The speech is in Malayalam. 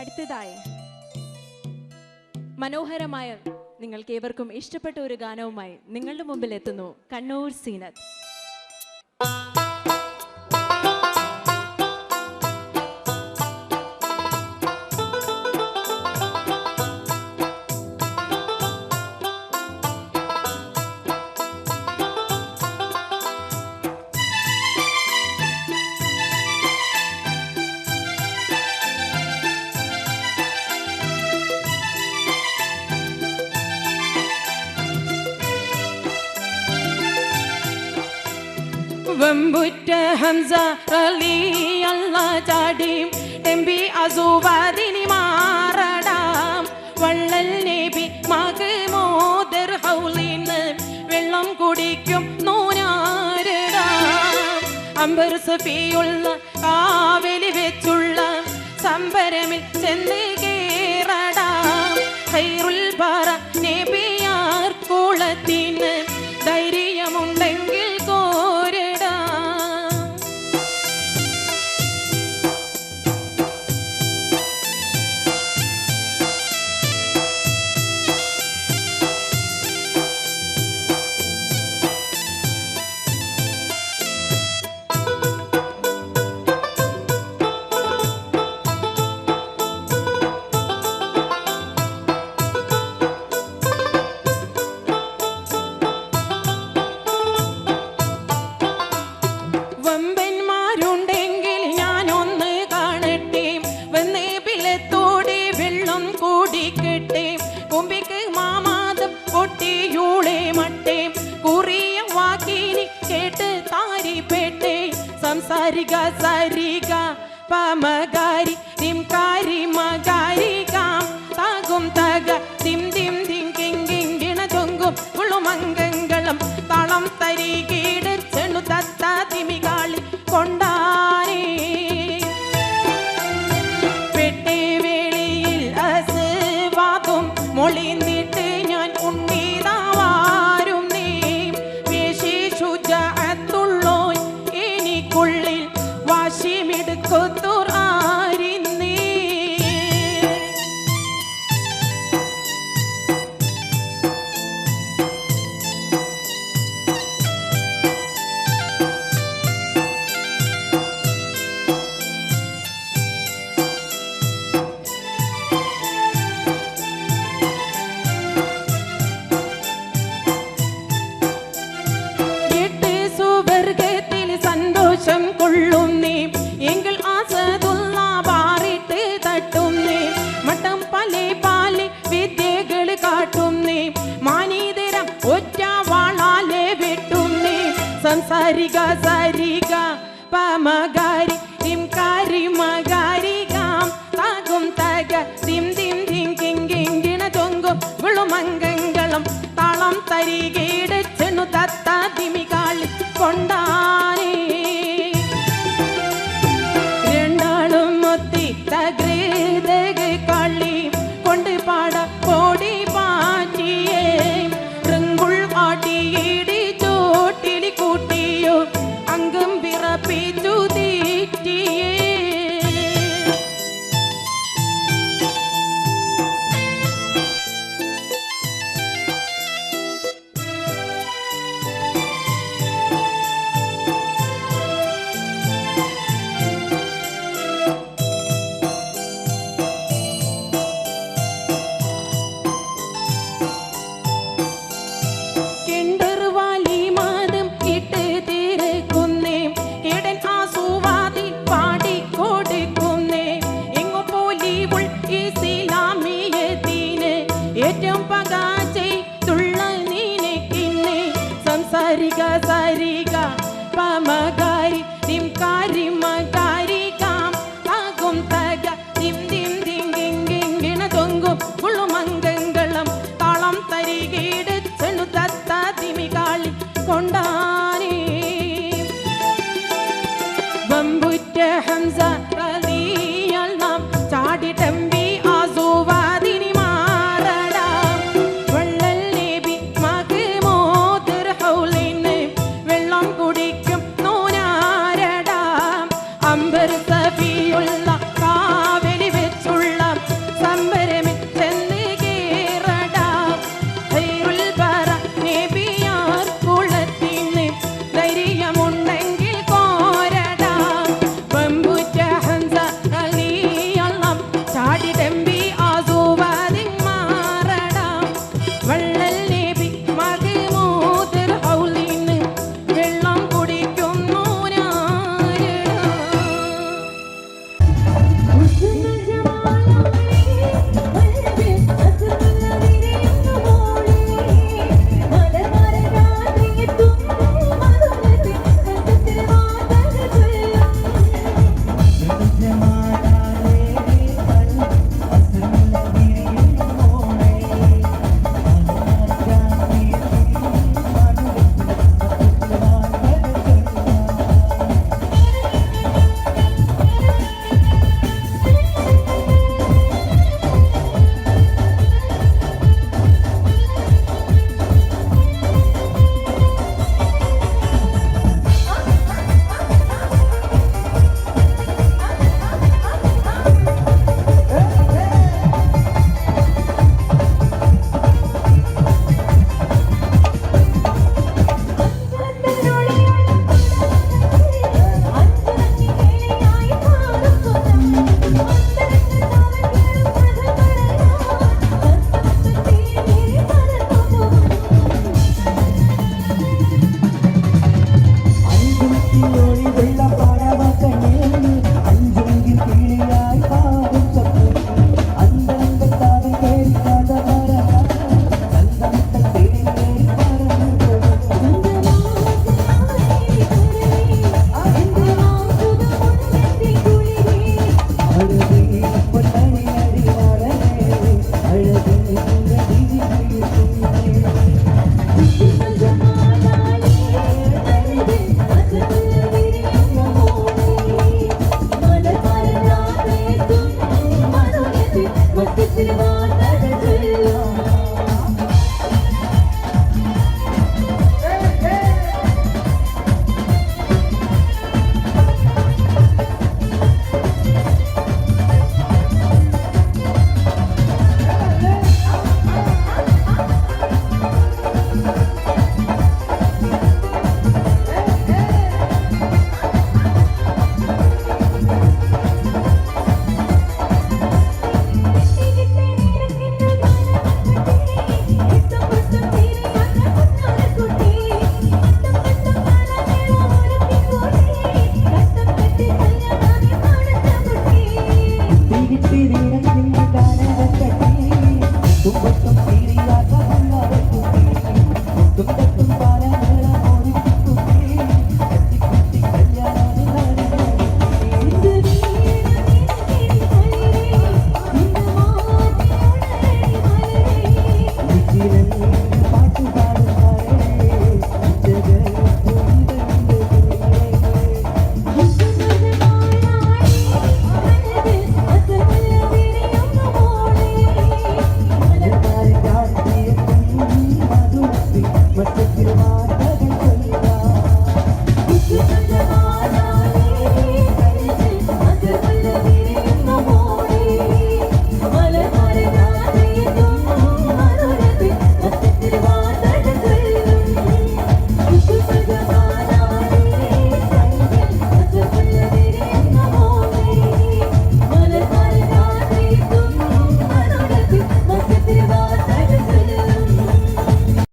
അടുത്തതായി മനോഹരമായ നിങ്ങൾക്ക് ഏവർക്കും ഇഷ്ടപ്പെട്ട ഒരു ഗാനവുമായി നിങ്ങളുടെ മുമ്പിൽ എത്തുന്നു. കണ്ണൂർ സീനത്ത്. വെമ്പുറ്റ ഹംസ അലി അല്ല ചാടിയും എംബി അസുവാദിനി മാറടാം. വള്ളൽ നബി മകമോദർ ഹൗലിന്ന് വെള്ളം കുടിക്കും നൂനാരടാം. അമ്പർ സഫിയുള്ള കാവലി വെച്ചുള്ള സംഭരമിൽ ചെന്ന് കേറടാം. ഹൈറുൽ പാറ നബിയാർ കുളത്തിന് കൊള്ളുന്നേ എങ്കിൽ ആസതുള്ള പാറിട്ട് മട്ടം പല പാൽ വിദ്യകൾ കാട്ടുന്നേ മാനീതരം ഒറ്റ വാളാലെ വെട്ടുന്നേ സംസാരിക സരിക പമകാരി തിംകാരി മകാരികാം താകും തക തിം തിം തിം കിങ്കിങ്കിണ തൊങ്കും. വിളുമംഗങ്ങളും Perder um